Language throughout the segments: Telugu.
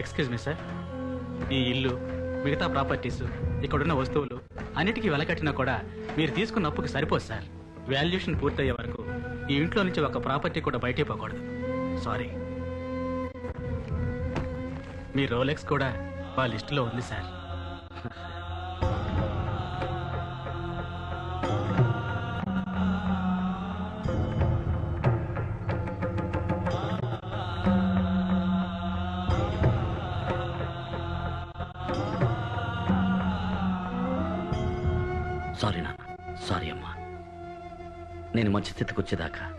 ఎక్స్క్యూజ్ మీ సార్ ఈ ఇల్లు మిగతా ప్రాపర్టీస్ ఇక్కడున్న వస్తువులు అన్నిటికీ వెలకట్టినా కూడా మీరు తీసుకున్న అప్పుకి సరిపోదు సార్ వాల్యుయేషన్ పూర్తయ్యే వరకు ఈ ఇంట్లో నుంచి ఒక ప్రాపర్టీ కూడా బయటికి పోకూడదు. సారీ మీ రోలెక్స్ కూడా వాళ్ళ లిస్టులో ఉంది సార్ సారీ నాన్న. సారీ అమ్మా. నేను మంచి స్థితికి వచ్చేదాకా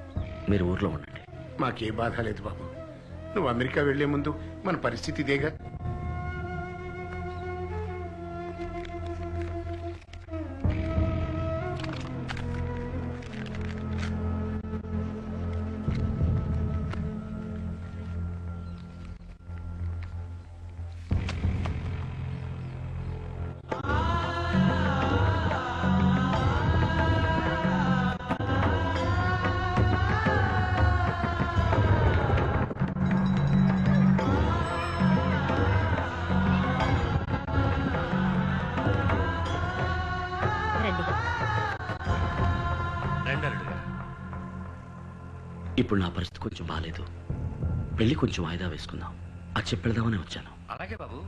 మీరు ఊర్లో ఉండండి. మాకే బాధ లేదు బాబు. నువ్వు అమెరికా వెళ్ళే ముందు మన పరిస్థితి ఇదేగా? ఇప్పుడు నా పరిస్థితి కొంచెం బాగాలేదు పెళ్ళి కొంచెం వాయిదా వేసుకుందాం. అది చెప్పెడదామని వచ్చాను. అలాగే బాబు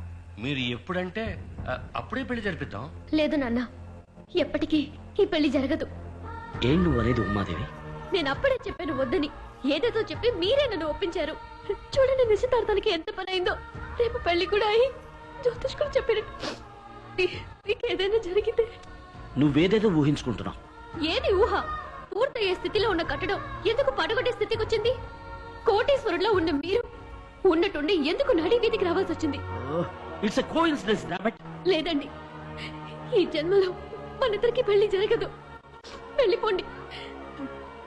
మీరు ఎప్పుడంటే ఆ, అప్పుడే పెళ్ళి జరిపిద్దాం. లేదు నాన్న ఎప్పటికీ ఈ పెళ్ళి జరగదు. ఏం నువ్వు అనేది ఉమాదేవి? నేను అప్పుడే చెప్పాను వద్దని. ఏదేదో చెప్పి మీరే నన్ను ఒప్పించారు. చూడండి నిశ్చితార్థానికి ఎంత పని అయిందో. రేపు పెళ్ళి కూడా అయి జ్యోతిష్ కూడా మీకు ఏదైనా జరిగితే నువ్వేదేదో ఊహించుకుంటున్నావు. ఏది ఊహ? పూర్తయ్యే స్థితిలో ఉన్న కట్టడం ఎందుకు పడగొట్టే స్థితికి వచ్చింది కోటేశ్వరులో ఉన్న మీరు ఉన్నట్టుండి ఎందుకు నడి వీధికి రావాల్సి వచ్చింది? ఇట్స్ లేదండి. ఈ జన్మలో మన ఇద్దరికి పెళ్ళి జరగదు. వెళ్ళిపోండి.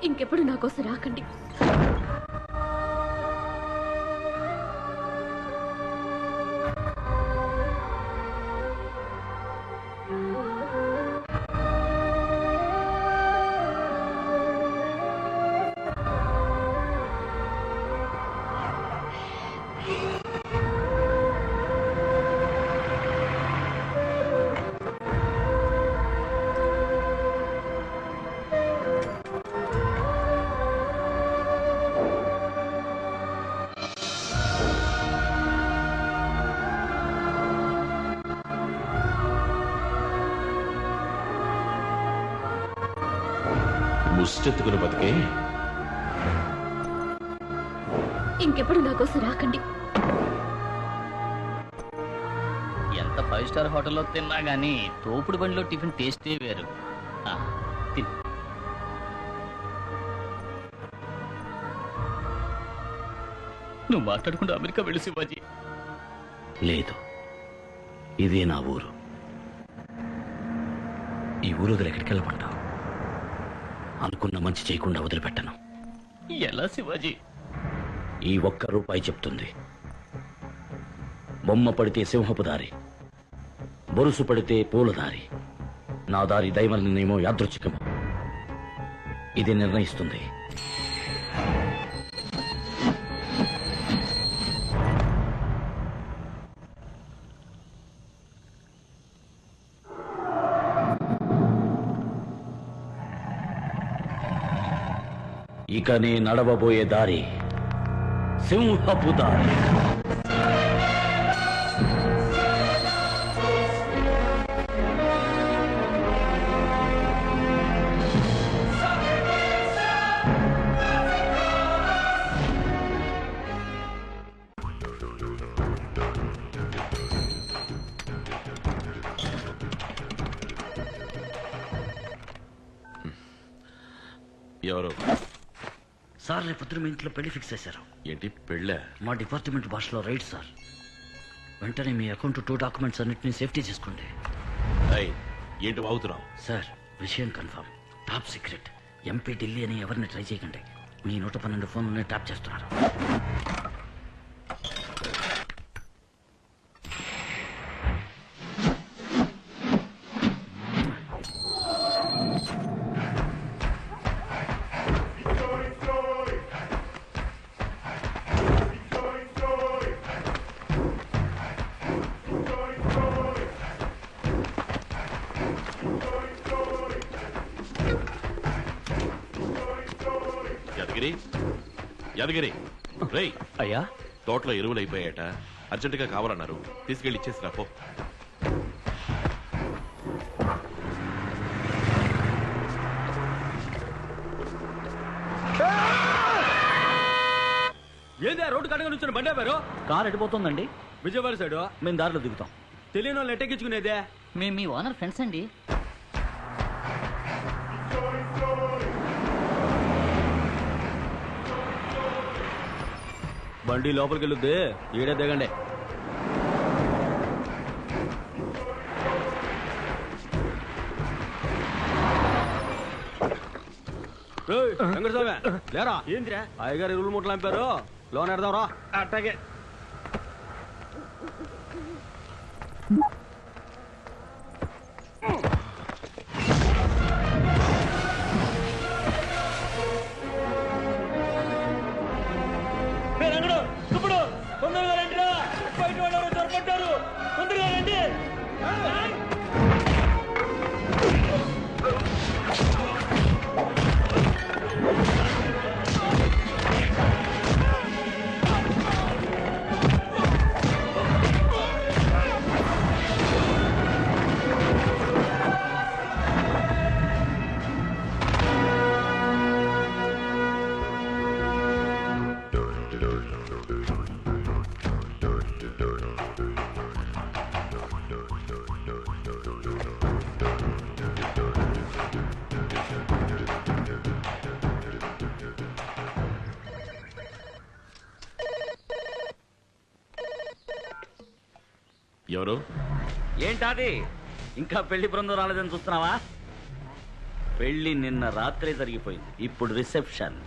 ఇంకెప్పుడు నా కోసం రాకండి. ముష్టెత్తుకుని బతికే. ఇంకెప్పుడు నా కోసం రాకండి. ఎంత ఫైవ్ స్టార్ హోటల్లో తిన్నా గానీ తోపుడు బండిలో టిఫిన్ టేస్టే వేరు. ఆ, తిను. నువ్వు మాట్లాడకుండా అమెరికా వెళ్ళి శివాజీ. లేదు. ఇదే నా ఊరు. ఈ ఊరు వదిలి ఎక్కడికి వెళ్ళమంటావు? అనుకున్న మంచి చేయకుండా వదిలిపెట్టను. ఎలా శివాజీ? ఈ ఒక్క రూపాయి చెప్తుంది. బొమ్మ పడితే సింహపు దారి బొరుసు పడితే పూల దారి. నా దారి దైవ నిర్ణయమో యాదృచ్ఛికమో. ఇది నిర్ణయిస్తుంది. ఇక నీ నడవబోయే దారి సింహపు దారి. ఎవరు? సార్ రేపొద్దున మీ ఇంట్లో పెళ్ళి ఫిక్స్ చేశారు. ఏంటి పెళ్ళ? మా డిపార్ట్మెంట్ భాషలో రైట్ సార్. వెంటనే మీ అకౌంట్ టూ డాక్యుమెంట్స్ అన్నిటిని సేఫ్టీ చేసుకోండి. ఏంటి వాగుతున్నావు? సార్ విషయం confirm top secret MP Delhi అని ఎవరిని ట్రై చేయకండి. మీ నూట పన్నెండు ఫోన్లని ట్యాప్ చేస్తున్నారు. యాదగిరి రేయ్ అయ్యా. తోటలో ఎరువులు అయిపోయాట అర్జెంటుగా కావాలన్నారు. తీసుకెళ్ళి ఇచ్చేసి రాపో ఏంది రోడ్డు కడగా నుంచి బండి ఆపారు? కార్ ఎడిపోతుందండి విజయవాడ సైడ్? మేము దారిలో దిగుతాం. తెలియని వాళ్ళు ఎట్టెక్కించుకునేదే? మేము మీ ఓనర్ ఫ్రెండ్స్ అండి. బండి లోపలికి వెళ్ళొద్ది ఈడే దిగండి. వెంకటస్వామి, లేరా? ఏంద్రా? అయ్యగారు ఇరువులు ముట్టలు అంపారు. లోన్ ఎడదాం రా అట్టాగే போட்டுருக்காங்க ఎవరు? ఏంటాది? ఇంకా పెళ్ళి బృందం రాలేదని చూస్తున్నావా? పెళ్ళి నిన్న రాత్రే జరిగిపోయింది. ఇప్పుడు రిసెప్షన్.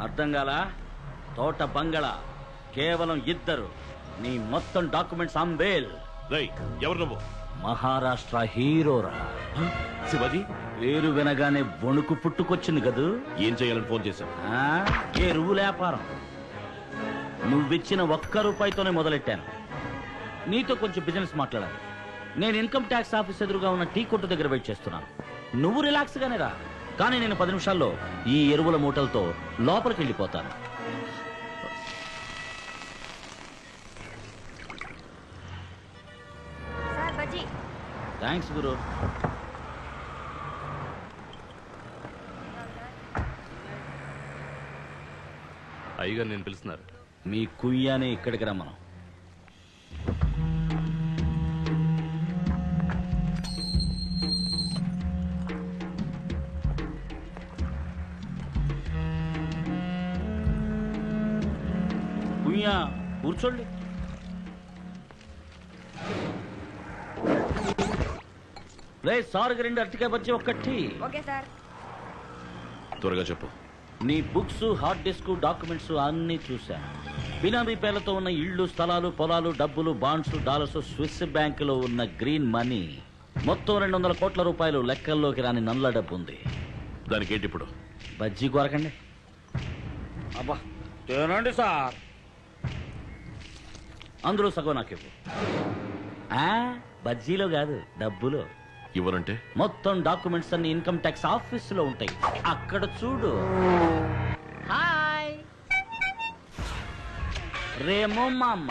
అర్థం కాలా? తోట బంగళా. కేవలం ఇద్దరు. నీ మొత్తం డాక్యుమెంట్స్ అంబేల్. ఎవరు నువ్వు? మహారాష్ట్ర హీరోరా శివాజీ? పేరు వినగానే వణుకు పుట్టుకొచ్చింది కదూ? ఏం చేయాలని ఫోన్ చేశావు? ఆ, ఎరువు వ్యాపారం నువ్విచ్చిన ఒక్క రూపాయితోనే మొదలెట్టాను. నీతో కొంచెం బిజినెస్ మాట్లాడాలి. నేను ఇన్కమ్ ట్యాక్స్ ఆఫీస్ ఎదురుగా ఉన్న టీ కొట్టు దగ్గర వెయిట్ చేస్తున్నాను. నువ్వు రిలాక్స్ గానే రా. కానీ నేను పది నిమిషాల్లో ఈ ఎరువుల మూటలతో లోపలికి వెళ్ళిపోతాను. సార్ బజ్జీ. థ్యాంక్స్ గురు. అయ్యగారు నేను పిలుస్తున్నారు. మీ కుయ్యానే ఇక్కడికి రమ్మను. కుయ్యా కూర్చోండి. రే సార్కి రెండు అరటికాయ బజ్జి ఒక్కటి ఓకే సార్. త్వరగా చెప్పు. నీ బుక్స్ హార్డ్ డిస్క్ డాక్యుమెంట్స్ అన్నీ చూశాను. బినామీ పేర్లతో ఉన్న ఇళ్ళు స్థలాలు పొలాలు డబ్బులు బాండ్స్ డాలర్స్ స్విస్ బ్యాంకులో ఉన్న గ్రీన్ మనీ మొత్తం రెండు వందల కోట్ల రూపాయలు లెక్కల్లోకి రాని నల్ల డబ్బు ఉంది. దానికి ఏంటి ఇప్పుడు? బజ్జీ కొరకండి అబ్బా తినండి సార్. అందులో సగం నాకు ఇవ్వు ఆ, బజ్జీలో కాదు డబ్బులో ఇవ్వనంటే మొత్తం డాక్యుమెంట్స్ అన్ని ఇన్కమ్ ట్యాక్స్ ఆఫీస్లో ఉంటాయి అక్కడ చూడు హాయ్ రేమో మామ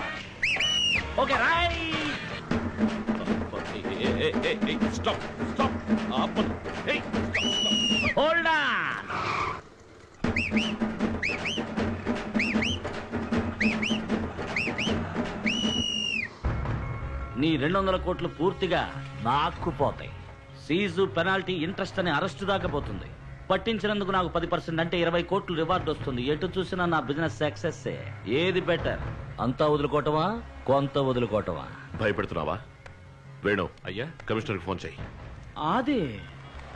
ఓకే రాయ్ స్టాప్ స్టాప్ ఆపను నీ రెండు వందల కోట్లు పూర్తిగా నాకు పోతాయి. సీజు పెనాల్టీ ఇంట్రెస్ట్ అని అరెస్ట్ దాకా పోతుంది. పట్టించినందుకు నాకు పది పర్సెంట్ అంటే ఇరవై కోట్లు రివార్డ్ వస్తుంది. ఎటు చూసినా నా బిజినెస్ సక్సెస్ ఏది బెటర్? అంతా వదులుకోవటమా? కొంత వదులుకోవటమా? భయపెడుతున్నావా? వేణు అయ్యా? కమిషనర్కి ఫోన్ చేయి. అదే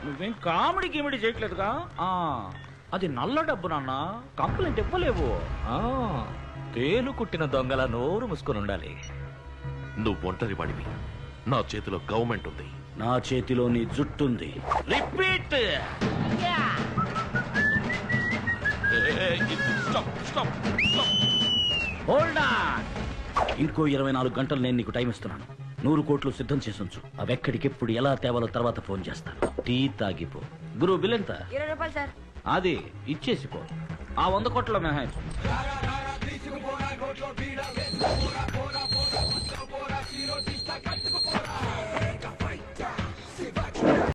నువ్వేం కామెడీ గిమిడి చేయట్లేదుగా? ఆ, అది నల్ల డబ్బు నాన్న. కంప్లైంట్ ఇవ్వలేవు. ఆ, తేలు కుట్టిన దొంగల నోరు మూసుకొని ఉండాలి. నువ్వు ఒంటరి వాడివి. నా చేతిలో గవర్నమెంట్ ఉంది. నా చేతిలో నీ జుట్టుంది. రిపీట్! ఇంకో ఇరవై నాలుగు గంటలు నేను నీకు టైం ఇస్తున్నాను. నూరు కోట్లు సిద్ధం చేసి ఉంచు అవి ఎక్కడికెప్పుడు ఎలా తేవాలో తర్వాత ఫోన్ చేస్తాను. టీ తాగిపో. గురువు బిల్ ఎంత? ఇరవై రూపాయలు సార్. అది ఇచ్చేసిపో ఆ వంద కోట్ల మినహాయించు.